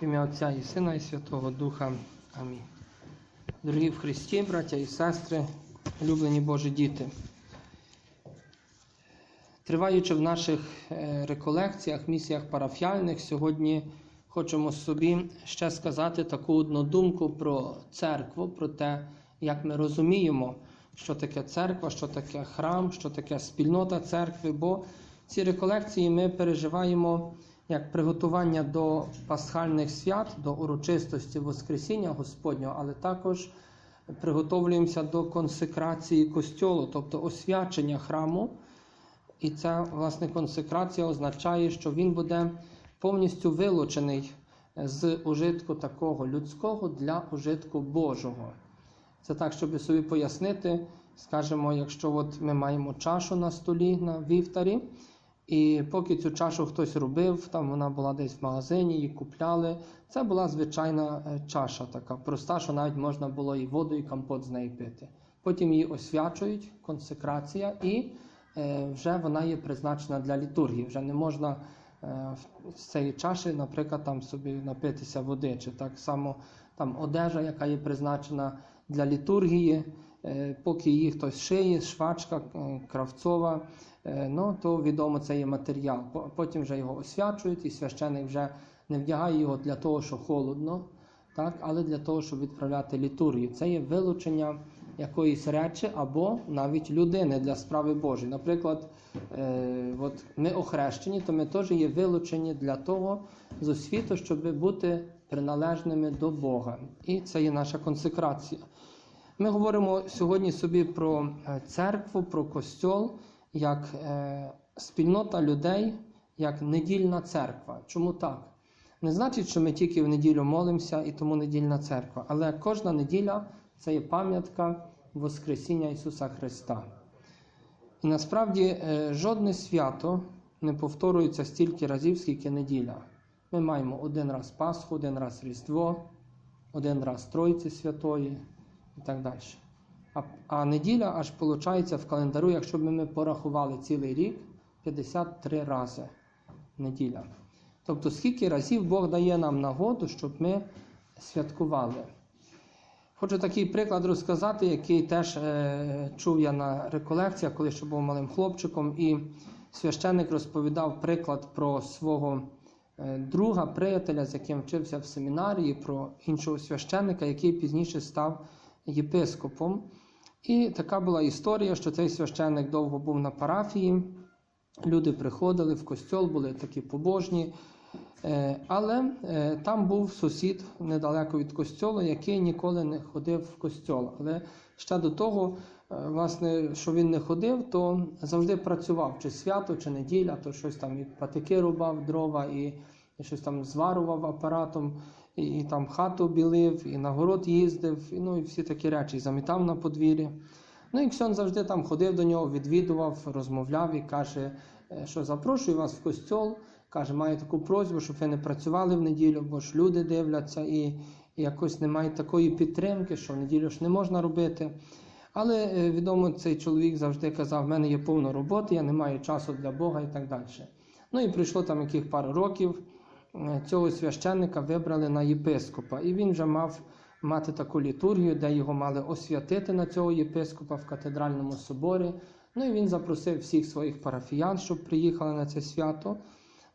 В ім'я Отця і Сина, і Святого Духа. Амінь. Дорогі в Христі, браття і сестри, улюблені Божі діти. Триваючи в наших е, реколекціях, місіях парафіальних, сьогодні хочемо собі ще сказати таку одну думку про церкву, про те, як ми розуміємо, що таке церква, що таке храм, що таке спільнота церкви. Бо ці реколекції ми переживаємо як приготування до пасхальних свят, до урочистості Воскресіння Господнього, але також приготовлюємося до консекрації костьолу, тобто освячення храму. І ця власне консекрація означає, що він буде повністю вилучений з ужитку такого людського для ужитку Божого. Це так, щоб собі пояснити, скажімо, якщо от ми маємо чашу на столі на вівтарі, і поки цю чашу хтось робив, там вона була десь в магазині, її купляли. Це була звичайна е, чаша, така проста, що навіть можна було і воду, і компот з неї пити. Потім її освячують, консекрація, і е, вже вона є призначена для літургії. Вже не можна е, з цієї чаші, наприклад, там собі напитися води, чи так само там одежа, яка є призначена для літургії. Е, Поки її хтось шиє, швачка, е, кравцова, е, ну то відомо це є матеріал. Потім вже його освячують, і священик вже не вдягає його для того, що холодно, так, але для того, щоб відправляти літургію. Це є вилучення якоїсь речі або навіть людини для справи Божої. Наприклад, е, от ми охрещені, то ми теж є вилучені для того з освіту, щоб бути приналежними до Бога. І це є наша консекрація. Ми говоримо сьогодні собі про е, церкву, про костьол, як е, спільнота людей, як недільна церква. Чому так? Не значить, що ми тільки в неділю молимося і тому недільна церква. Але кожна неділя це є пам'ятка Воскресіння Ісуса Христа. І насправді е, жодне свято не повторюється стільки разів, скільки неділя. Ми маємо один раз Пасху, один раз Різдво, один раз Тройці Святої і так далі. А, а неділя аж виходить в календару, якщо б ми порахували цілий рік, 53 рази неділя. Тобто, скільки разів Бог дає нам нагоду, щоб ми святкували. Хочу такий приклад розказати, який теж е, чув я на реколекціях, коли ще був малим хлопчиком, і священник розповідав приклад про свого е, друга, приятеля, з яким вчився в семінарії, про іншого священника, який пізніше став єпископом. І така була історія, що цей священник довго був на парафії. Люди приходили в костьол, були такі побожні. Е, Але е, там був сусід недалеко від костьолу, який ніколи не ходив в костьол. Але ще до того, е, власне, що він не ходив, то завжди працював чи свято, чи неділя, то щось там і патики рубав дрова, і, і щось там зварував апаратом, і, там хату білив, і на город їздив, і, ну і всі такі речі, і замітав на подвір'ї. Ну і Ксьон завжди там ходив до нього, відвідував, розмовляв і каже, е, що запрошую вас в костьол. Каже, маю таку просьбу, щоб ви не працювали в неділю, бо ж люди дивляться і, і якось немає такої підтримки, що в неділю ж не можна робити. Але е, відомо, цей чоловік завжди казав, в мене є повно роботи, я не маю часу для Бога і так далі. Ну і прийшло там яких пару років, цього священника вибрали на єпископа, і він вже мав мати таку літургію, де його мали освятити на цього єпископа в катедральному соборі. Ну і він запросив всіх своїх парафіян, щоб приїхали на це свято,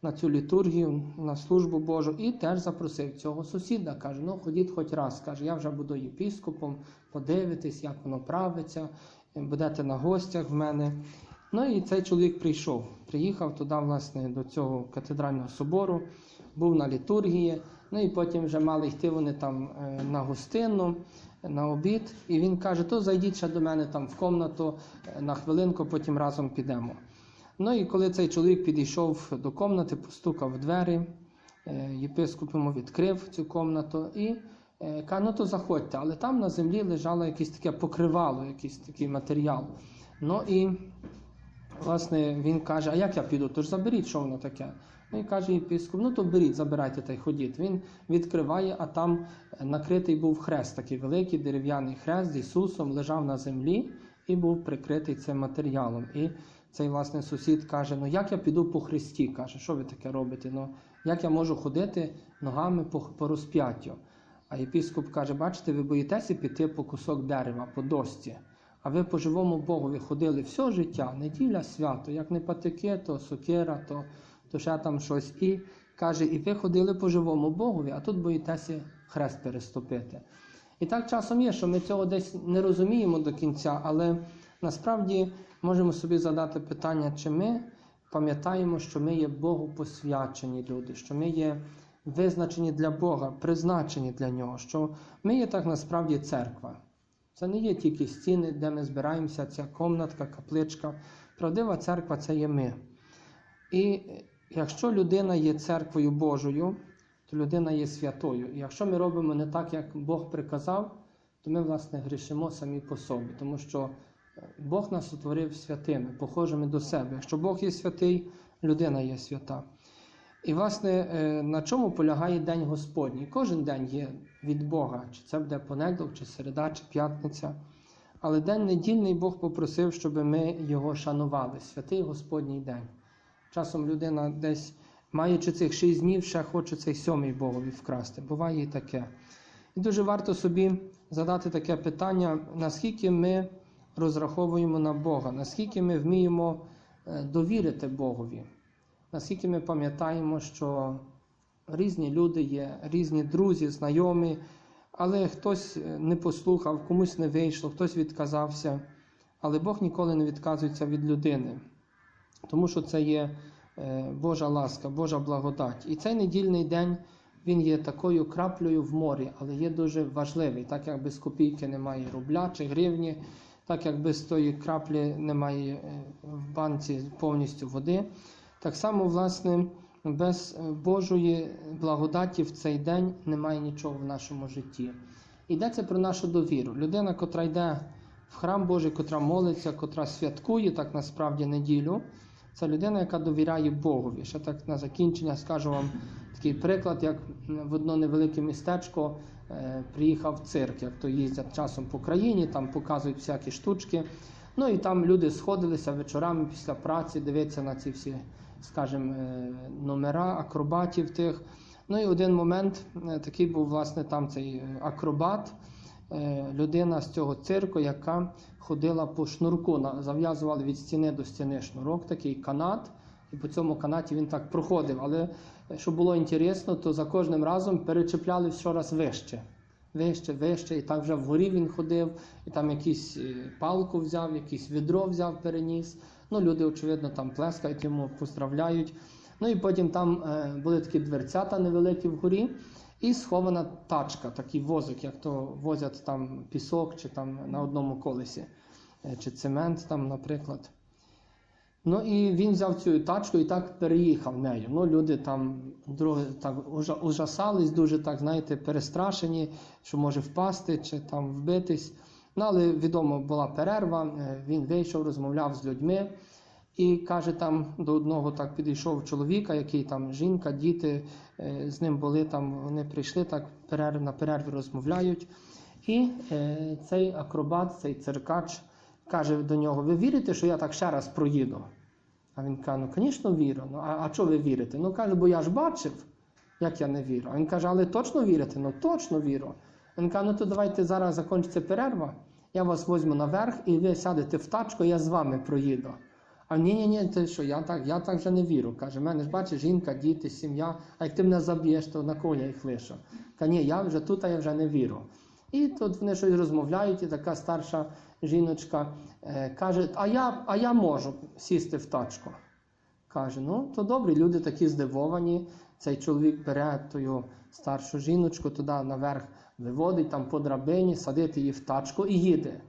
на цю літургію, на службу Божу, і теж запросив цього сусіда. Каже: ну ходіть хоч раз. Каже, я вже буду єпископом, подивитись, як воно правиться, будете на гостях в мене. Ну і цей чоловік прийшов. Приїхав туди, власне, до цього катедрального собору, був на літургії. Ну і потім вже мали йти вони там е, на гостину, на обід. І він каже: то зайдіть ще до мене там в комнату е, на хвилинку, потім разом підемо. Ну і коли цей чоловік підійшов до комнати, постукав в двері, е, єпископ йому відкрив цю комнату і каже, ну то заходьте, але там на землі лежало якесь таке покривало, якийсь такий матеріал. Ну і Власне, він каже, а як я піду? Тож заберіть, що воно таке. Ну і каже єпископ, ну то беріть, забирайте та й ходіть. Він відкриває, а там накритий був хрест, такий великий дерев'яний хрест з Ісусом, лежав на землі і був прикритий цим матеріалом. І цей власне сусід каже: Ну як я піду по Христі? каже, що ви таке робите? Ну Як я можу ходити ногами по, по розп'яттю? А єпіскоп каже: бачите, ви боїтеся піти по кусок дерева, по досці. А ви по живому Богові ходили все життя, неділя, свято, як не патики, то сокира, то, то ще там щось. І каже, і ви ходили по живому Богові, а тут боїтеся хрест переступити. І так часом є, що ми цього десь не розуміємо до кінця, але насправді можемо собі задати питання, чи ми пам'ятаємо, що ми є Богу посвячені люди, що ми є визначені для Бога, призначені для Нього, що ми є так насправді церква. Це не є тільки стіни, де ми збираємося, ця комнатка, капличка. Правдива церква це є ми. І якщо людина є церквою Божою, то людина є святою. І якщо ми робимо не так, як Бог приказав, то ми, власне, грішимо самі по собі, тому що Бог нас утворив святими, похожими до себе. Якщо Бог є святий, людина є свята. І, власне, е, на чому полягає День Господній? Кожен день є від Бога, чи це буде понеділок, чи середа, чи п'ятниця. Але день недільний Бог попросив, щоб ми його шанували, святий Господній день. Часом людина десь, маючи цих шість днів, ще хоче цей сьомий Богові вкрасти. Буває і таке. І дуже варто собі задати таке питання, наскільки ми розраховуємо на Бога, наскільки ми вміємо е, довірити Богові, наскільки ми пам'ятаємо, що різні люди є, різні друзі, знайомі, але хтось е, не послухав, комусь не вийшло, хтось відказався. Але Бог ніколи не відказується від людини, тому що це є е, Божа ласка, Божа благодать. І цей недільний день він є такою краплею в морі, але є дуже важливий, так як без копійки немає рубля чи гривні, так як без тої краплі немає е, в банці повністю води. Так само, власне, без е, Божої благодаті в цей день немає нічого в нашому житті. Йдеться про нашу довіру. Людина, котра йде в храм Божий, котра молиться, котра святкує так насправді неділю, це людина, яка довіряє Богові. Ще так на закінчення скажу вам такий приклад, як в одно невелике містечко е, приїхав цирк, як то їздять часом по країні, там показують всякі штучки. Ну і там люди сходилися вечорами після праці, дивитися на ці всі, скажімо, е, номера акробатів тих. Ну і один момент е, такий був, власне, там цей акробат, людина з цього цирку, яка ходила по шнурку, зав'язували від стіни до стіни шнурок, такий канат, і по цьому канаті він так проходив. Але е, що було інтересно, то за кожним разом перечепляли щораз вище. Вище, вище, і так вже вгорі він ходив, і там якийсь е, палку взяв, якийсь відро взяв, переніс. Ну, люди, очевидно, там плескають йому, поздравляють. Ну і потім там е, були такі дверцята невеликі вгорі, і схована тачка, такий возик, як то возять там пісок чи там на одному колесі, е, чи цемент, там, наприклад. Ну і він взяв цю тачку і так переїхав нею. Ну, люди там друге, так ужасались, дуже так, знаєте, перестрашені, що може впасти чи там вбитись. Ну, але відомо була перерва, е, він вийшов, розмовляв з людьми. І каже, там до одного так підійшов чоловіка, який там жінка, діти е, з ним були там. Вони прийшли так перерв, на перерві розмовляють. І е, цей акробат, цей циркач каже до нього: Ви вірите, що я так ще раз проїду? А він каже: Ну, звісно, вірю. Ну, а, а що ви вірите? Ну каже, бо я ж бачив, як я не вірю. А він каже, але точно вірите? Ну точно вірю. Він каже, ну то давайте зараз закінчиться перерва. Я вас возьму наверх і ви сядете в тачку, я з вами проїду. А ні, ні, ні, ти що, я так, я так вже не вірю. Каже, мене ж бачиш, жінка, діти, сім'я, а як ти мене заб'єш, то на кого я їх лишу? Каже, ні, я вже тут, а я вже не вірю. І тут вони щось розмовляють, і така старша жіночка е, каже, а я, а я можу сісти в тачку. Каже, ну то добре, люди такі здивовані. Цей чоловік бере тою старшу жіночку туди наверх, виводить там по драбині, садить її в тачку і їде.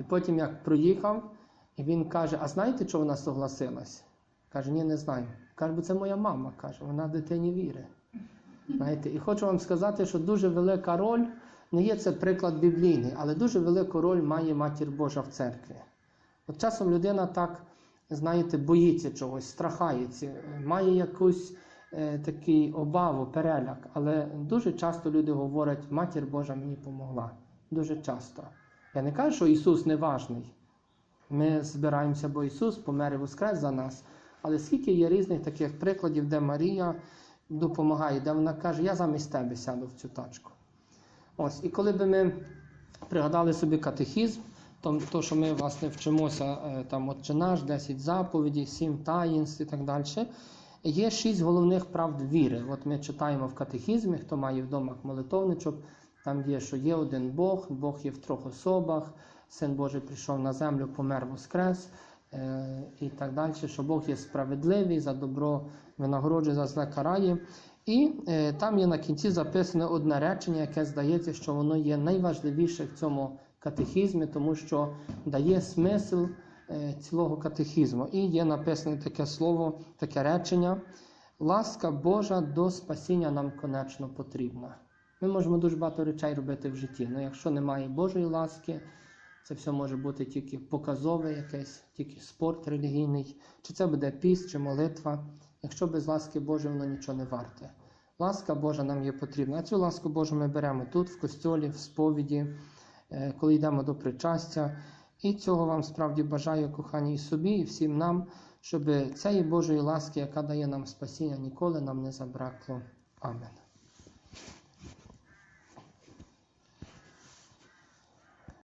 І потім, як проїхав, і він каже: А знаєте, чого вона согласилась? Каже, ні, не знаю. Каже, бо це моя мама, каже, вона дитині вірить. Знаєте, і хочу вам сказати, що дуже велика роль, не є це приклад біблійний, але дуже велику роль має матір Божа в церкві. От часом людина так, знаєте, боїться чогось, страхається, має якусь е, такий обаву, переляк. Але дуже часто люди говорять, матір Божа мені помогла. Дуже часто. Я не кажу, що Ісус не важний. Ми збираємося, бо Ісус помер і воскрес за нас. Але скільки є різних таких прикладів, де Марія допомагає, де вона каже, я замість тебе сяду в цю тачку. Ось, і коли би ми пригадали собі катехізм, то, то що ми власне вчимося е, там Отче наш, 10 заповідей, 7 таїнств і так далі. Є шість головних правд віри. От ми читаємо в катехізмі, хто має вдома молитовничок, там є, що є один Бог, Бог є в трьох особах, Син Божий прийшов на землю, помер воскрес е, і так далі, що Бог є справедливий, за добро винагороджує, за зле карає. І е, там є на кінці записане одне речення, яке здається, що воно є найважливіше в цьому катехізмі, тому що дає смисл е, цілого катехізму. І є написане таке слово, таке речення. Ласка Божа до спасіння нам конечно потрібна. Ми можемо дуже багато речей робити в житті, але якщо немає Божої ласки, це все може бути тільки показове, якесь, тільки спорт релігійний, чи це буде піст, чи молитва. Якщо без ласки Божої воно нічого не варте. Ласка Божа нам є потрібна. А цю ласку Божу ми беремо тут, в костьолі, в сповіді, е, коли йдемо до причастя. І цього вам справді бажаю, кохані, і собі, і всім нам, щоб цієї Божої ласки, яка дає нам спасіння, ніколи нам не забракло. Амен.